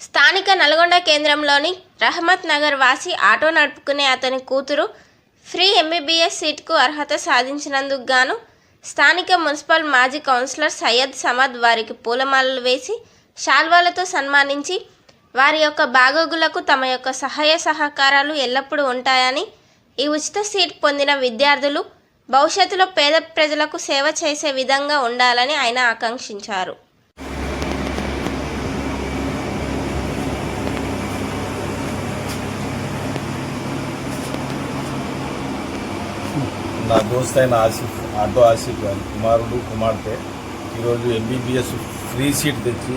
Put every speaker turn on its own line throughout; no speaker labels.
స్థానిక నల్గొండ కేంద్రంలోని రహమత్ నగర్ వాసి ఆటో నడుపుకునే అతని కూతురు ఫ్రీ ఎంబీబీఎస్ సీట్కు అర్హత సాధించినందుకు గాను స్థానిక మున్సిపల్ మాజీ కౌన్సిలర్ సయ్యద్ సమద్ వారికి పూలమాలలు వేసి శాల్వాలతో సన్మానించి వారి యొక్క బాగోగులకు తమ యొక్క సహాయ సహకారాలు ఎల్లప్పుడూ ఉంటాయని ఈ ఉచిత సీట్ పొందిన విద్యార్థులు భవిష్యత్తులో పేద ప్రజలకు సేవ చేసే విధంగా ఉండాలని ఆయన ఆకాంక్షించారు.
నా దోస్త్ అయిన ఆసిఫ్ ఆటో ఆసిఫ్ గారి కుమారుడు కుమార్తె ఈరోజు ఎంబీబీఎస్ ఫ్రీ సీట్ తెచ్చి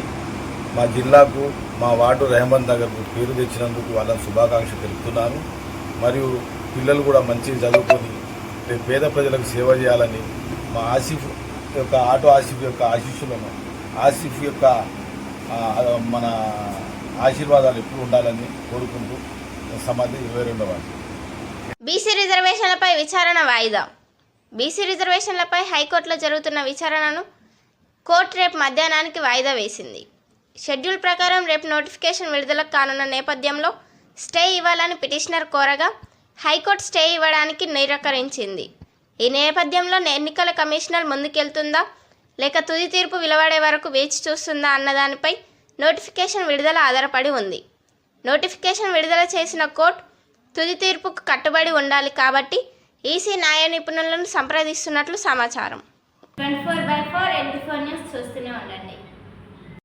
మా జిల్లాకు మా వార్డు రెహమాన్ నగర్కు పేరు తెచ్చినందుకు వాళ్ళ శుభాకాంక్షలు తెలుపుతున్నాను. మరియు పిల్లలు కూడా మంచిగా చదువుకొని రేపు పేద ప్రజలకు సేవ చేయాలని మా ఆసిఫ్ యొక్క ఆటో ఆసిఫ్ యొక్క ఆశీస్సులను ఆసిఫ్ యొక్క మన ఆశీర్వాదాలు ఎప్పుడు ఉండాలని కోరుకుంటూ సమాధి ఇరవై రెండవ
బీసీ రిజర్వేషన్లపై విచారణ వాయిదా. బీసీ రిజర్వేషన్లపై హైకోర్టులో జరుగుతున్న విచారణను కోర్టు రేపు మధ్యాహ్నానికి వాయిదా వేసింది. షెడ్యూల్ ప్రకారం రేపు నోటిఫికేషన్ విడుదల కానున్న నేపథ్యంలో స్టే ఇవ్వాలని పిటిషనర్ కోరగా హైకోర్టు స్టే ఇవ్వడానికి నిరాకరించింది. ఈ నేపథ్యంలో ఎన్నికల కమిషనర్ ముందుకెళ్తుందా? లేక తుది తీర్పు వెలువడే వరకు వేచి చూస్తుందా అన్నదానిపై నోటిఫికేషన్ విడుదల ఆధారపడి ఉంది. నోటిఫికేషన్ విడుదల చేసిన కోర్టు తుది తీర్పుకు కట్టుబడి ఉండాలి కాబట్టి ఈసీ న్యాయ నిపుణులను సంప్రదిస్తున్నట్లు సమాచారం. Twenty four by four eighty four news చూస్తూనే ఉండండి.